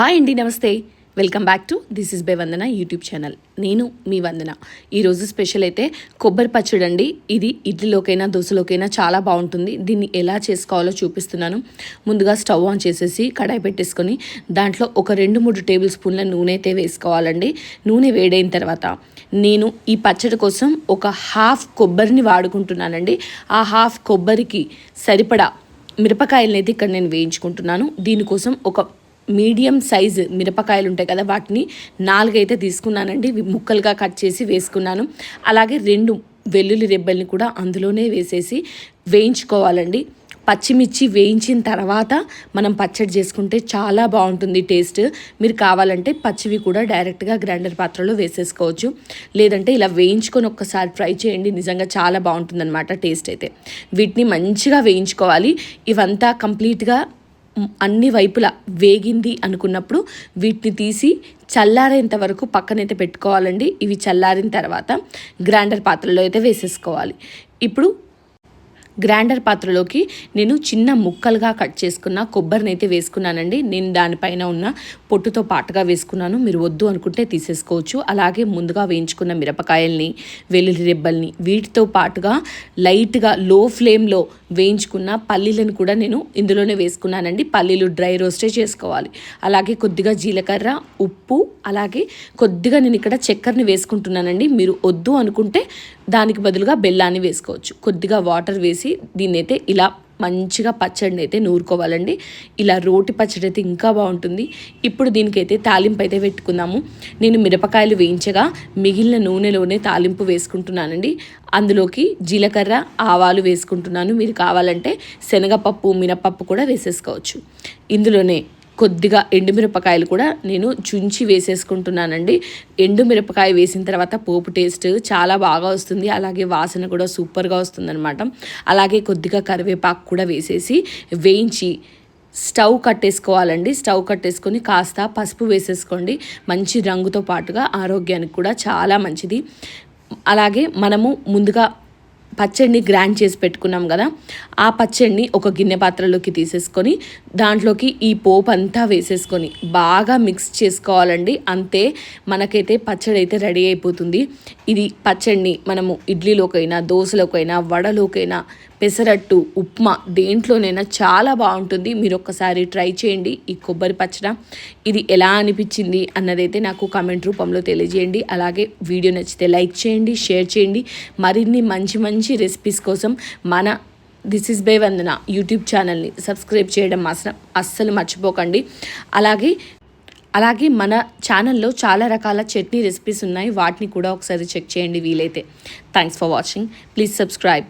Hi అండి నమస్తే. Welcome back to this is by Vandana YouTube channel. నేను మీ వందన. ఈరోజు స్పెషల్ అయితే కొబ్బరి పచ్చడి అండి. ఇది ఇడ్లీలోకైనా దోశలోకైనా చాలా బాగుంటుంది. దీన్ని ఎలా చేసుకోవాలో చూపిస్తున్నాను. ముందుగా స్టవ్ ఆన్ చేసేసి కడాయి పెట్టేసుకొని దాంట్లో ఒక రెండు మూడు టేబుల్ స్పూన్ల నూనె అయితే వేసుకోవాలండి. నూనె వేడైన తర్వాత నేను ఈ పచ్చడి కోసం ఒక హాఫ్ కొబ్బరిని వాడుకుంటున్నానండి. ఆ హాఫ్ కొబ్బరికి సరిపడా మిరపకాయలనైతే అయితే ఇక్కడ నేను వేయించుకుంటున్నాను. దీనికోసం ఒక మీడియం సైజు మిరపకాయలు ఉంటాయి కదా వాటిని నాలుగైతే తీసుకున్నానండి. ముక్కలుగా కట్ చేసి వేసుకున్నాను. అలాగే రెండు వెల్లుల్లి రెబ్బల్ని కూడా అందులోనే వేసేసి వేయించుకోవాలండి. పచ్చిమిర్చి వేయించిన తర్వాత మనం పచ్చడి చేసుకుంటే చాలా బాగుంటుంది టేస్ట్. మీరు కావాలంటే పచ్చివి కూడా డైరెక్ట్గా గ్రైండర్ పాత్రలో వేసేసుకోవచ్చు. లేదంటే ఇలా వేయించుకొని ఒక్కసారి ట్రై చేయండి నిజంగా చాలా బాగుంటుందన్నమాట టేస్ట్ అయితే. వీటిని మంచిగా వేయించుకోవాలి. ఇవంతా కంప్లీట్గా అన్ని వైపులా వేగింది అనుకున్నప్పుడు వీటిని తీసి చల్లారేంత వరకు పక్కనైతే పెట్టుకోవాలండి. ఇవి చల్లారిన తర్వాత గ్రైండర్ పాత్రలో అయితే వేసేసుకోవాలి. ఇప్పుడు గ్రైండర్ పాత్రలోకి నేను చిన్న ముక్కలుగా కట్ చేసుకున్న కొబ్బరిని అయితే వేసుకున్నానండి. నేను దానిపైన ఉన్న పొట్టుతో పాటుగా వేసుకున్నాను. మీరు వద్దు అనుకుంటే తీసేసుకోవచ్చు. అలాగే ముందుగా వేయించుకున్న మిరపకాయల్ని వెల్లుల్లి రెబ్బల్ని వీటితో పాటుగా లైట్గా లో ఫ్లేమ్లో వేయించుకున్న పల్లీలను కూడా నేను ఇందులోనే వేసుకున్నానండి. పల్లీలు డ్రై రోస్టే చేసుకోవాలి. అలాగే కొద్దిగా జీలకర్ర ఉప్పు అలాగే కొద్దిగా నేను ఇక్కడ చక్కెరని వేసుకుంటున్నానండి. మీరు వద్దు అనుకుంటే దానికి బదులుగా బెల్లాన్ని వేసుకోవచ్చు. కొద్దిగా వాటర్ వేసి దీన్ని అయితే ఇలా మంచిగా పచ్చడిని అయితే నూరుకోవాలండి. ఇలా రోటి పచ్చడి అయితే ఇంకా బాగుంటుంది. ఇప్పుడు దీనికైతే తాలింపు అయితే పెట్టుకున్నాము నేను మిరపకాయలు వేయించగా మిగిలిన నూనెలోనే తాలింపు వేసుకుంటున్నానండి. అందులోకి జీలకర్ర ఆవాలు వేసుకుంటున్నాను. మీరు కావాలంటే శనగపప్పు మినపప్పు కూడా వేసేసుకోవచ్చు. ఇందులోనే కొద్దిగా ఎండుమిరపకాయలు కూడా నేను చుంచి వేసేసుకుంటున్నానండి. ఎండుమిరపకాయ వేసిన తర్వాత పోపు టేస్ట్ చాలా బాగా వస్తుంది. అలాగే వాసన కూడా సూపర్గా వస్తుందన్నమాట. అలాగే కొద్దిగా కరివేపాకు కూడా వేసేసి వేయించి స్టవ్ కట్టేసుకోవాలండి. స్టవ్ కట్టేసుకొని కాస్త పసుపు వేసేసుకోండి. మంచి రంగుతో పాటుగా ఆరోగ్యానికి కూడా చాలా మంచిది. అలాగే మనము ముందుగా పచ్చడిని గ్రైండ్ చేసి పెట్టుకున్నాం కదా ఆ పచ్చడిని ఒక గిన్నె పాత్రలోకి తీసేసుకొని దాంట్లోకి ఈ పోపు అంతా వేసేసుకొని బాగా మిక్స్ చేసుకోవాలండి. అంతే మనకైతే పచ్చడి అయితే రెడీ అయిపోతుంది. ఇది పచ్చడిని మనము ఇడ్లీలోకైనా దోశలోకైనా వడలోకైనా పెసరట్టు ఉప్మా దేంట్లోనైనా చాలా బాగుంటుంది. మీరు ఒక్కసారి ట్రై చేయండి. ఈ కొబ్బరి పచ్చడ ఇది ఎలా అనిపించింది అన్నదైతే నాకు కామెంట్ రూపంలో తెలియజేయండి. అలాగే వీడియో నచ్చితే లైక్ చేయండి షేర్ చేయండి. మరిన్ని మంచి మంచి రెసిపీస్ కోసం మన this is by Vandana YouTube ఛానల్ని సబ్స్క్రైబ్ చేయడం మాత్రం అస్సలు మర్చిపోకండి. అలాగే అలాగే మన ఛానల్లో చాలా రకాల చట్నీ రెసిపీస్ ఉన్నాయి. వాటిని కూడా ఒకసారి చెక్ చేయండి వీలైతే. Thanks for watching. Please subscribe.